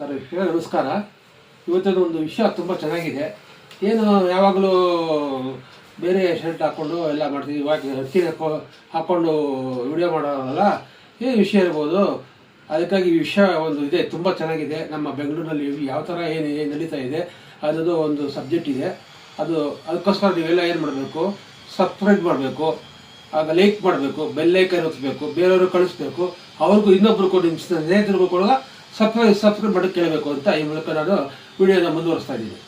Correct ನಮಸ್ಕಾರ. ಇವತ್ತಿನ ಒಂದು ವಿಷಯ ತುಂಬ ಚೆನ್ನಾಗಿದೆ. ಏನು, ಯಾವಾಗಲೂ ಬೇರೆ ಶರ್ಟ್ ಹಾಕ್ಕೊಂಡು ಎಲ್ಲ ಮಾಡ್ತೀವಿ. ಇವಾಗ ಹತ್ತಿರ ಹಾಕ್ಕೊಂಡು ವಿಡಿಯೋ ಮಾಡೋಲ್ಲ ಏನು ವಿಷಯ ಇರ್ಬೋದು. ಅದಕ್ಕಾಗಿ ಈ ವಿಷಯ ಒಂದು ಇದೆ, ತುಂಬ ಚೆನ್ನಾಗಿದೆ. ನಮ್ಮ ಬೆಂಗಳೂರಿನಲ್ಲಿ ಯಾವ ಥರ ಏನು ಏನು ನಡೀತಾ ಇದೆ, ಅನ್ನೋದು ಒಂದು ಸಬ್ಜೆಕ್ಟ್ ಇದೆ. ಅದು, ಅದಕ್ಕೋಸ್ಕರ ನೀವೆಲ್ಲ ಏನು ಮಾಡಬೇಕು? ಸಬ್ಸ್ಕ್ರೈಬ್ ಮಾಡಬೇಕು. ಆಗ ಲೈಕ್ ಮಾಡಬೇಕು ಬೆಲ್ಲೈಕನ್ ಒತ್ತಬೇಕು ಬೇರೆಯವರು ಕಳಿಸ್ಬೇಕು. ಅವ್ರಿಗೂ ಇನ್ನೊಬ್ರು ಕೂಡ, ನಿಮ್ಮ ಸ್ನೇಹಿತರಿಗೂ ಕೂಡ ಸಬ್ಸ್ಕ್ರೈಬ್ ಸಬ್ಸ್ಕ್ರೈಬ್ ಮಾಡಿ ಕೇಳಬೇಕು ಅಂತ ಈ ಮೂಲಕ ನಾನು ವಿಡಿಯೋನ ಮುಂದುವರಿಸ್ತಾ ಇದ್ದೀನಿ.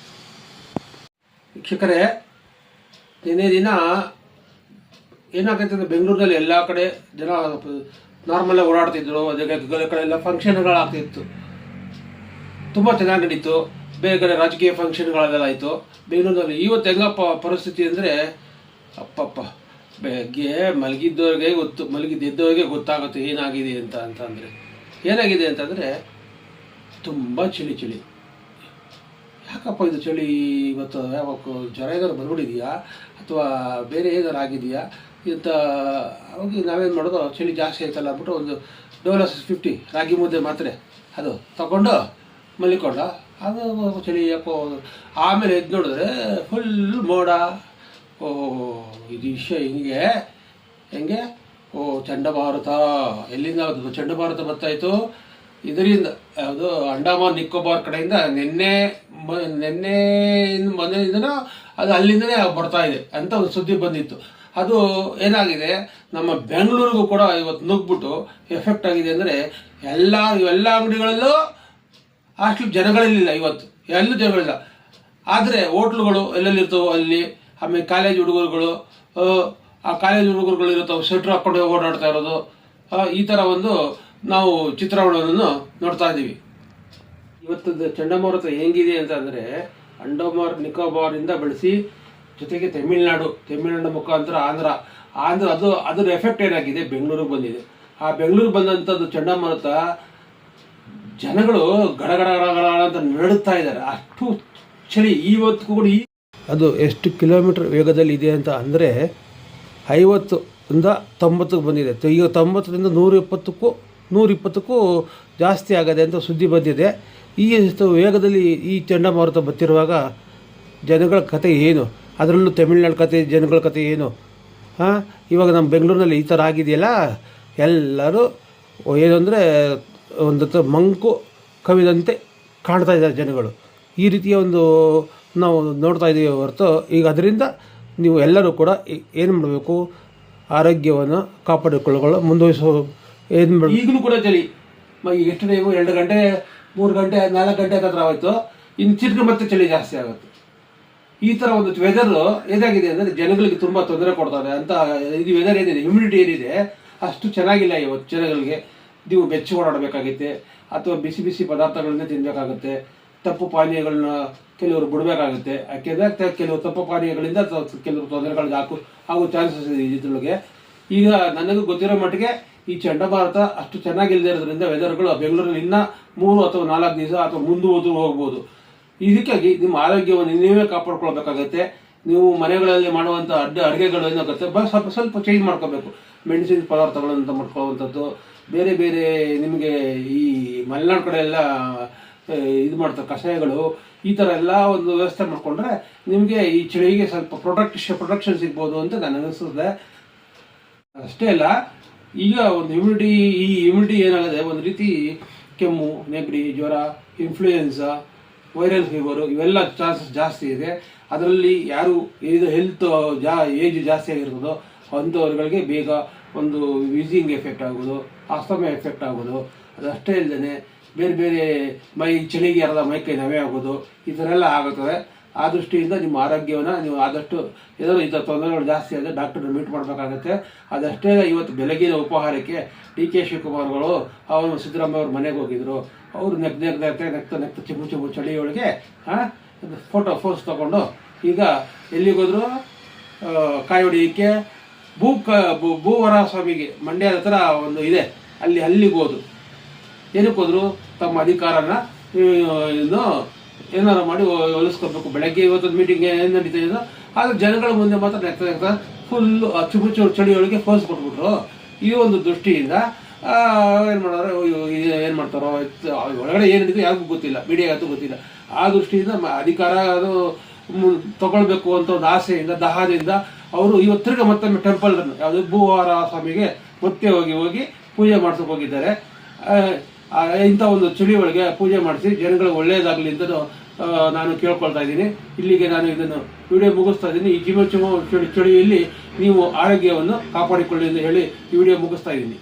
ವೀಕ್ಷಕರೇ, ದಿನೇ ದಿನ ಏನಾಗುತ್ತೆ ಅಂದರೆ ಬೆಂಗಳೂರಲ್ಲಿ ಎಲ್ಲ ಕಡೆ ಜನ ನಾರ್ಮಲ್ ಓಡಾಡ್ತಿದ್ರು, ಅದೇ ಕಡೆ ಎಲ್ಲ ಫಂಕ್ಷನ್ಗಳಾಗ್ತಿತ್ತು ತುಂಬ ಚೆನ್ನಾಗಿ ನಡೀತು. ಬೇರೆ ಕಡೆ ರಾಜಕೀಯ ಫಂಕ್ಷನ್ಗಳೆಲ್ಲ ಆಯಿತು. ಬೆಂಗಳೂರಿನಲ್ಲಿ ಇವತ್ತು ಹೆಂಗಪ್ಪ ಪರಿಸ್ಥಿತಿ ಅಂದರೆ, ಅಪ್ಪಪ್ಪ, ಬೆಳಗ್ಗೆ ಮಲಗಿದ್ದವ್ರಿಗೆ ಗೊತ್ತು ಮಲಗಿದ್ದವ್ರಿಗೆ ಗೊತ್ತಾಗುತ್ತೆ ಏನಾಗಿದೆ ಅಂತ ಅಂತಂದರೆ ಏನಾಗಿದೆ ಅಂತಂದರೆ ತುಂಬ ಚಳಿ ಚಳಿ. ಯಾಕಪ್ಪ ಇದು ಚಳಿ? ಇವತ್ತು ಯಾವಾಗ ಜ್ವರ ಏನಾದ್ರು ಬಂದ್ಬಿಟ್ಟಿದೆಯಾ? ಅಥವಾ ಬೇರೆ ಏನಾದ್ರು ಆಗಿದೆಯಾ? ಇಂಥ ಅವಾಗ ನಾವೇನು ಮಾಡೋದು? ಚಳಿ ಜಾಸ್ತಿ ಆಯ್ತಲ್ಲ ಅಂದ್ಬಿಟ್ಟು ಒಂದು ಡೋಲಸ್ ಫಿಫ್ಟಿ ರಾಗಿ ಮುದ್ದೆ ಮಾತ್ರೆ. ಅದು ತಗೊಂಡು ಮಲ್ಲಿಕೊಂಡ. ಅದು ಚಳಿ ಯಾಕೋ ಆಮೇಲೆ ಎದ್ದು ನೋಡಿದ್ರೆ ಫುಲ್ ಮೋಡ. ಓ, ಇದು ವಿಷಯ ಹಿಂಗೆ? ಹೆಂಗೆ? ಓ, ಚಂಡಭಾರತ. ಎಲ್ಲಿಂದ ಚಂಡಭಾರತ ಬರ್ತಾಯಿತ್ತು. ಇದರಿಂದ ಯಾವುದು ಅಂಡಮಾನ್ ನಿಕೋಬಾರ್ ಕಡೆಯಿಂದ ನಿನ್ನೆ ನಿನ್ನೆ ಮೊನ್ನೆಯಿಂದನೂ ಅದು ಅಲ್ಲಿಂದನೇ ಬರ್ತಾ ಇದೆ ಅಂತ ಒಂದು ಸುದ್ದಿ ಬಂದಿತ್ತು. ಅದು ಏನಾಗಿದೆ ನಮ್ಮ ಬೆಂಗಳೂರಿಗೂ ಕೂಡ ಇವತ್ತು ನುಗ್ಬಿಟ್ಟು ಎಫೆಕ್ಟ್ ಆಗಿದೆ ಅಂದರೆ ಎಲ್ಲ ಇವೆಲ್ಲ ಅಂಗಡಿಗಳಲ್ಲೂ ಅಷ್ಟು ಜನಗಳಿಲ್ಲ ಇವತ್ತು. ಎಲ್ಲೂ ಜನಗಳಿಲ್ಲ. ಆದರೆ ಹೋಟ್ಲುಗಳು ಎಲ್ಲೆಲ್ಲಿರ್ತವೋ ಅಲ್ಲಿ ಆಮೇಲೆ ಕಾಲೇಜ್ ಹುಡುಗರುಗಳು ಆ, ಕಾಲೇಜ್ ಹುಡುಗರುಗಳು ಇರುತ್ತವೆ ಸ್ವೆಟ್ರ್ ಹಾಕ್ಕೊಂಡು ಓಡಾಡ್ತಾ ಇರೋದು ಈ ಥರ ಒಂದು ನಾವು ಚಿತ್ರಣವನ್ನು ನೋಡ್ತಾ ಇದ್ದೀವಿ. ಇವತ್ತು ಚಂಡಮಾರುತ ಹೆಂಗಿದೆ ಅಂತ ಅಂದರೆ ಅಂಡಮಾರ್ ನಿಕೋಬಾರಿಂದ ಬೆಳೆಸಿ ಜೊತೆಗೆ ತಮಿಳುನಾಡು ತಮಿಳುನಾಡು ಮುಖಾಂತರ ಆಂಧ್ರ ಆಂಧ್ರ ಅದು ಅದರ ಎಫೆಕ್ಟ್ ಏನಾಗಿದೆ? ಬೆಂಗಳೂರಿಗೆ ಬಂದಿದೆ. ಆ ಬೆಂಗಳೂರು ಬಂದಂಥದ್ದು ಚಂಡಮಾರುತ ಜನಗಳು ಗಡಗಡ ಅಂತ ನಡುತ್ತಾ ಇದ್ದಾರೆ. ಅಷ್ಟು ಚಳಿ. ಇವತ್ತು ಕೂಡ ಅದು ಎಷ್ಟು ಕಿಲೋಮೀಟರ್ ವೇಗದಲ್ಲಿ ಇದೆ ಅಂತ ಅಂದರೆ ಐವತ್ತು ಇಂದ ತೊಂಬತ್ತಕ್ಕೆ ಬಂದಿದೆ. ಈಗ ತೊಂಬತ್ತರಿಂದ ನೂರ ಇಪ್ಪತ್ತಕ್ಕೂ ನೂರ ಇಪ್ಪತ್ತಕ್ಕೂ ಜಾಸ್ತಿ ಆಗದೆ ಅಂತ ಸುದ್ದಿ ಬಂದಿದೆ. ಈ ವೇಗದಲ್ಲಿ ಈ ಚಂಡಮಾರುತ ಬತ್ತಿರುವಾಗ ಜನಗಳ ಕತೆ ಏನು? ಅದರಲ್ಲೂ ತಮಿಳ್ನಾಡು ಕತೆ, ಜನಗಳ ಕತೆ ಏನು? ಹಾಂ, ಇವಾಗ ನಮ್ಮ ಬೆಂಗಳೂರಿನಲ್ಲಿ ಈ ಥರ ಆಗಿದೆಯಲ್ಲ? ಎಲ್ಲರೂ ಏನು ಅಂದರೆ ಒಂದು ಮಂಕು ಕವಿದಂತೆ ಕಾಣ್ತಾ ಇದ್ದಾರೆ ಜನಗಳು. ಈ ರೀತಿಯ ಒಂದು ನಾವು ನೋಡ್ತಾ ಇದ್ದೀವಿ ಹೊರತು. ಈಗ ಅದರಿಂದ ನೀವು ಎಲ್ಲರೂ ಕೂಡ ಏನು ಮಾಡಬೇಕು? ಆರೋಗ್ಯವನ್ನು ಕಾಪಾಡಿಕೊಳ್ಳಲು ಮುಂದುವರಿಸೋ ಈಗಲೂ ಕೂಡ ಚಳಿ. ಎಷ್ಟು ಟೈಮು ಎರಡು ಗಂಟೆ, ಮೂರು ಗಂಟೆ, ನಾಲ್ಕು ಗಂಟೆ ಹತ್ರ ಆಯಿತು ಇನ್ನು ಚಿರ್ಗ ಮತ್ತೆ ಚಳಿ ಜಾಸ್ತಿ ಆಗುತ್ತೆ. ಈ ಥರ ಒಂದು ವೆದರ್ ಏನಾಗಿದೆ ಅಂದರೆ ಜನಗಳಿಗೆ ತುಂಬ ತೊಂದರೆ ಕೊಡ್ತಾರೆ ಅಂತ ಇದು ವೆದರ್ ಏನಿದೆ? ಹ್ಯೂಮಿಡಿಟಿ ಏನಿದೆ? ಅಷ್ಟು ಚೆನ್ನಾಗಿಲ್ಲ ಇವತ್ತು ಜನಗಳಿಗೆ. ನೀವು ಬೆಚ್ಚ ಓಡಾಡಬೇಕಾಗುತ್ತೆ. ಅಥವಾ ಬಿಸಿ ಬಿಸಿ ಪದಾರ್ಥಗಳನ್ನ ತಿನ್ನಬೇಕಾಗುತ್ತೆ ತಪ್ಪು ಪಾನೀಯಗಳನ್ನ ಕೆಲವರು ಬಿಡಬೇಕಾಗುತ್ತೆ. ಯಾಕೆಂದರೆ ಕೆಲವು ತಪ್ಪು ಪಾನೀಯಗಳಿಂದ ಕೆಲವು ತೊಂದರೆಗಳು ಹಾಕು ಹಾಗೂ ಚಾನ್ಸಸ್ ಇದೆ ಇದ್ರೊಳಗೆ ಈಗ ನನಗೂ ಗೊತ್ತಿರೋ ಮಟ್ಟಿಗೆ ಈ ಚಂಡಮಾರುತ ಅಷ್ಟು ಚೆನ್ನಾಗಿಲ್ಲದೆ ಇರೋದ್ರಿಂದ ವೆದರ್ಗಳು ಬೆಂಗಳೂರಲ್ಲಿ ಇನ್ನೂ ಮೂರು ಅಥವಾ ನಾಲ್ಕು ದಿವಸ ಅಥವಾ ಮುಂದೆ ಹೋದ್ರೂ ಹೋಗ್ಬೋದು. ಇದಕ್ಕಾಗಿ ನಿಮ್ಮ ಆರೋಗ್ಯವನ್ನು ನೀವೇ ಕಾಪಾಡ್ಕೊಳ್ಬೇಕಾಗತ್ತೆ. ನೀವು ಮನೆಗಳಲ್ಲಿ ಮಾಡುವಂಥ ಅಡ್ಡ ಅಡುಗೆಗಳು ಏನಾಗುತ್ತೆ ಬ ಸ್ವಲ್ಪ ಸ್ವಲ್ಪ ಚೇಂಜ್ ಮಾಡ್ಕೋಬೇಕು. ಮೆಣಸಿನ ಪದಾರ್ಥಗಳನ್ನು ಮಾಡ್ಕೊಳ್ಳುವಂಥದ್ದು ಬೇರೆ ಬೇರೆ ನಿಮಗೆ ಈ ಮಲೆನಾಡು ಕಡೆ ಎಲ್ಲ ಇದು ಮಾಡ್ತಾರೆ, ಕಷಾಯಗಳು. ಈ ಥರ ಎಲ್ಲ ಒಂದು ವ್ಯವಸ್ಥೆ ಮಾಡಿಕೊಂಡ್ರೆ ನಿಮಗೆ ಈ ಚಳಿಗೆ ಸ್ವಲ್ಪ ಪ್ರೊಟೆಕ್ಷನ್ ಪ್ರೊಟೆಕ್ಷನ್ ಸಿಗ್ಬೋದು ಅಂತ ನಾನು ಅನಿಸ್ತದೆ. ಅಷ್ಟೇ ಅಲ್ಲ, ಈಗ ಒಂದು ಇಮ್ಯುನಿಟಿ ಈ ಇಮ್ಯುನಿಟಿ ಏನಾಗಿದೆ ಒಂದು ರೀತಿ ಕೆಮ್ಮು, ನೆಗಡಿ, ಜ್ವರ ಇನ್ಫ್ಲೂಯೆನ್ಸಾ ವೈರಲ್ ಫೀವರು ಇವೆಲ್ಲ ಚಾನ್ಸಸ್ ಜಾಸ್ತಿ ಇದೆ. ಅದರಲ್ಲಿ ಯಾರು ಇದು ಹೆಲ್ತ್ ಜಾ ಏಜ್ ಜಾಸ್ತಿ ಆಗಿರ್ಬೋದು ಅಂಥವ್ರುಗಳಿಗೆ ಬೇಗ ಒಂದು ವೀಸಿಂಗ್ ಎಫೆಕ್ಟ್ ಆಗೋದು ಆಸ್ತಮ ಎಫೆಕ್ಟ್ ಆಗೋದು ಅದಷ್ಟೇ ಇಲ್ಲದೇ ಬೇರೆ ಬೇರೆ ಮೈ, ಚಳಿಗೆ ಅರ್ಧ ಮೈಕೈ ನವೆ ಆಗೋದು, ಈ ಥರ ಎಲ್ಲ ಆಗುತ್ತದೆ. ಆ ದೃಷ್ಟಿಯಿಂದ ನಿಮ್ಮ ಆರೋಗ್ಯವನ್ನು ನೀವು ಆದಷ್ಟು ಏನಾದರೂ ಇಂಥ ತೊಂದರೆಗಳು ಜಾಸ್ತಿ ಆದರೆ ಡಾಕ್ಟರ್ನ ಮೀಟ್ ಮಾಡಬೇಕಾಗತ್ತೆ. ಅದಷ್ಟೇ ಇವತ್ತು ಬೆಳಗಿನ ಉಪಹಾರಕ್ಕೆ ಡಿ ಕೆ ಶಿವಕುಮಾರ್ಗಳು, ಅವರು ಸಿದ್ದರಾಮಯ್ಯ ಅವ್ರ ಮನೆಗೆ ಹೋಗಿದ್ರು. ಅವರು ನೆಗ್ ನೆಕ್ ನೆಕ್ತ ನೆಕ್ತ ಚಿಮ್ಮು ಚಿಮ್ಮು ಚಳಿಯೊಳಗೆ ಫೋಟೋ ಫೋಸ್ ತಗೊಂಡು ಈಗ ಎಲ್ಲಿಗೋದ್ರು ಕಾಯಿ ಹೊಡಿಯೋಕ್ಕೆ ಭೂ ಕ ಭೂವರ ಸ್ವಾಮಿಗೆ ಮಂಡ್ಯದ ಹತ್ರ ಒಂದು ಇದೆ. ಅಲ್ಲಿ ಅಲ್ಲಿಗೆ ಹೋದ್ರು. ಏನಕ್ಕೆ ತಮ್ಮ ಅಧಿಕಾರನ ಇನ್ನು ಏನಾರು ಮಾಡಿ ಹೊಲಿಸ್ಕೋಬೇಕು. ಬೆಳಗ್ಗೆ ಇವತ್ತೊಂದು ಮೀಟಿಂಗ್ ಏನು ನಡೀತಾ ಇದೆ ಆದ್ರೆ ಜನಗಳ ಮುಂದೆ ಮಾತ್ರ ನೆಕ್ತಾ ನೆಕ್ತಾ ಫುಲ್ಲು ಅಚ್ಚುಮುಚ್ಚು ಚಳಿಯೊಳಗೆ ಫೋಸ್ ಕೊಟ್ಬಿಟ್ರು. ಈ ಒಂದು ದೃಷ್ಟಿಯಿಂದ ಏನು ಮಾಡೋರು ಏನು ಮಾಡ್ತಾರೋ ಒಳಗಡೆ ಏನು ನಡೀತದೆ ಯಾರಿಗೂ ಗೊತ್ತಿಲ್ಲ. ಮೀಡಿಯಾಗಂತೂ ಗೊತ್ತಿಲ್ಲ. ಆ ದೃಷ್ಟಿಯಿಂದ ಅಧಿಕಾರ ಅದು ತಗೊಳ್ಬೇಕು ಅಂತ ಒಂದು ಆಸೆಯಿಂದ, ದಹದಿಂದ ಅವರು ಇವತ್ತಿರ್ಗ ಮತ್ತೊಮ್ಮೆ ಟೆಂಪಲ್ ಯಾವುದು ಭೂವಾರ ಸ್ವಾಮಿಗೆ ಮತ್ತೆ ಹೋಗಿ ಹೋಗಿ ಪೂಜೆ ಮಾಡ್ಸೋಕೆ ಹೋಗಿದ್ದಾರೆ. ಇಂಥ ಒಂದು ಚಳಿ ಒಳಗೆ ಪೂಜೆ ಮಾಡಿಸಿ ಜನಗಳಿಗೆ ಒಳ್ಳೆಯದಾಗಲಿ ಅಂತ ನಾನು ಕೇಳ್ಕೊಳ್ತಾ ಇದ್ದೀನಿ. ಇಲ್ಲಿಗೆ ನಾನು ಇದನ್ನು ವಿಡಿಯೋ ಮುಗಿಸ್ತಾ ಇದ್ದೀನಿ. ಈ ಜೀವೋತ್ಸವ ಚಳಿ ಚಳಿಯಲ್ಲಿ ನೀವು ಆರೋಗ್ಯವನ್ನು ಕಾಪಾಡಿಕೊಳ್ಳಿ ಎಂದು ಹೇಳಿ ಈ ವಿಡಿಯೋ ಮುಗಿಸ್ತಾ ಇದ್ದೀನಿ.